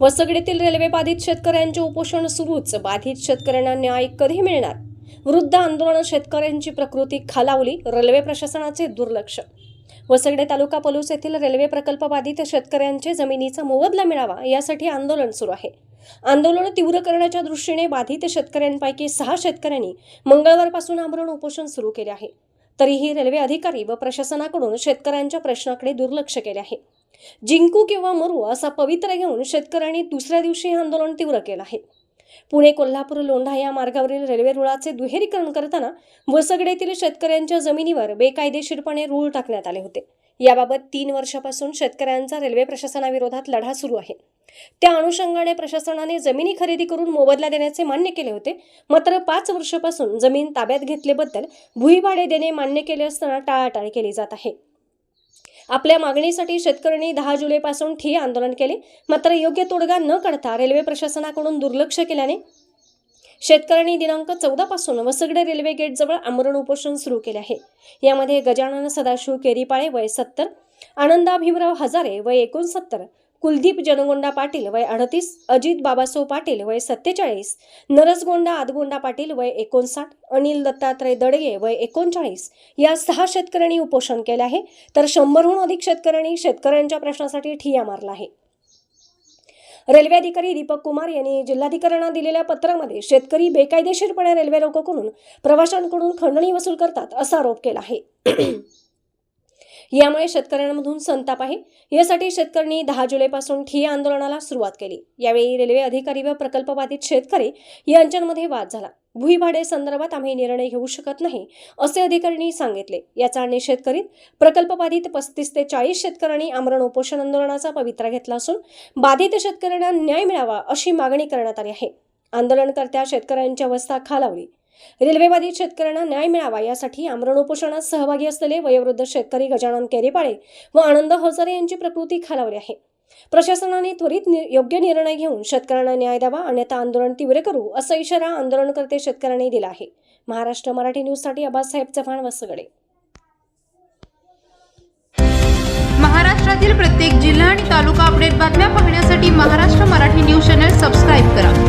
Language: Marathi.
वसगडीतील रेल्वे बाधित शेतकऱ्यांचे उपोषण सुरूच. बाधित शेतकऱ्यांना न्याय कधी मिळणार. वृद्ध आंदोलन शेतकऱ्यांची प्रकृती खालावली रेल्वे प्रशासनाचे दुर्लक्ष. वसगडे तालुका पलूस येथील रेल्वे प्रकल्प बाधित शेतकऱ्यांचे जमिनीचा मोबदला मिळावा यासाठी आंदोलन सुरू आहे. आंदोलन तीव्र करण्याच्या दृष्टीने बाधित शेतकऱ्यांपैकी सहा शेतकऱ्यांनी मंगळवारपासून आमरण उपोषण सुरू केले आहे. तरीही रेल्वे अधिकारी व प्रशासनाकडून शेतकऱ्यांच्या प्रश्नाकडे दुर्लक्ष केले आहे. जिंकू किंवा मरू असा पवित्र घेऊन शेतकऱ्यांनी दुसऱ्या दिवशी हे आंदोलन तीव्र केलं आहे. पुणे कोल्हापूर लोंढा या मार्गावरील रेल्वे रुळाचे दुहेरीकरण करताना वसगडेतील शेतकऱ्यांच्या जमिनीवर बेकायदेशीरपणे रूळ टाकण्यात आले होते. याबाबत तीन वर्षापासून शेतकऱ्यांचा रेल्वे प्रशासनाविरोधात लढा सुरू आहे. त्या अनुषंगाने प्रशासनाने जमिनी खरेदी करून मोबदला देण्याचे मान्य केले होते. मात्र पाच वर्षापासून जमीन ताब्यात घेतल्याबद्दल भुईभाडे देणे मान्य केले असताना टाळाटाळ केली जात आहे. आपल्या मागणीसाठी शेतकऱ्यांनी दहा जुलैपासून ठिय्या आंदोलन केले. मात्र योग्य तोडगा न काढता रेल्वे प्रशासनाकडून दुर्लक्ष केल्याने शेतकऱ्यांनी दिनांक चौदापासून वसगडे रेल्वे गेटजवळ आमरण उपोषण सुरू केले आहे. यामध्ये गजानन सदाशिव केरीपाळे वय सत्तर आनंदा भीमराव हजारे वय एकोणसत्तर कुलदीप जनगोंडा पाटील वय अडतीस अजित बाबासाहेब पाटील वय सत्तेचाळीस नरसगोंडा आदगोंडा पाटील वय एकोणसाठ अनिल दत्तात्रय दडगे वय एकोणचाळीस या सहा शेतकऱ्यांनी उपोषण केले आहे. तर शंभरहून अधिक शेतकऱ्यांनी शेतकऱ्यांच्या प्रश्नासाठी ठिया मारला आहे. रेल्वे अधिकारी दीपक कुमार यांनी जिल्हाधिकाऱ्यांना दिलेल्या पत्रामध्ये शेतकरी बेकायदेशीरपणे रेल्वे लोकांकडून प्रवाशांकडून खंडणी वसूल करतात असा आरोप केला आहे. यामुळे शेतकऱ्यांमधून संताप आहे. यासाठी शेतकऱ्यांनी दहा जुलैपासून ठिय्या आंदोलनाला सुरुवात केली. यावेळी रेल्वे अधिकारी व प्रकल्पबाधित शेतकरी यांच्यामध्ये वाद झाला. भुईभाडे संदर्भात आम्ही निर्णय घेऊ शकत नाही असे अधिकाऱ्यांनी सांगितले. याचा निषेध करीत प्रकल्पबाधित पस्तीस ते चाळीस शेतकऱ्यांनी आमरण उपोषण आंदोलनाचा पवित्रा घेतला असून बाधित शेतकऱ्यांना न्याय मिळावा अशी मागणी करण्यात आली आहे. आंदोलनकर्त्या शेतकऱ्यांची अवस्था खालावली. रेल्वेबाधित शेतकऱ्यांना न्याय मिळावा यासाठी आमरण उपोषणात सहभागी असलेले वयोवृद्ध शेतकरी गजानन केरीपाळे व आनंद हजारे यांची प्रकृती खालावली आहे. प्रशासनाने त्वरित योग्य निर्णय घेऊन शेतकऱ्यांना न्याय द्यावा अन्यथा आंदोलन तीव्र करू असा इशारा आंदोलनकर्ते शेतकऱ्यांनी दिला आहे. महाराष्ट्र मराठी न्यूजसाठी आबासाहेब चव्हाण वसगडे. महाराष्ट्रातील प्रत्येक जिल्हा आणि तालुका अपडेट बातम्या पाहण्यासाठी Maharashtra Marathi news channel subscribe करा.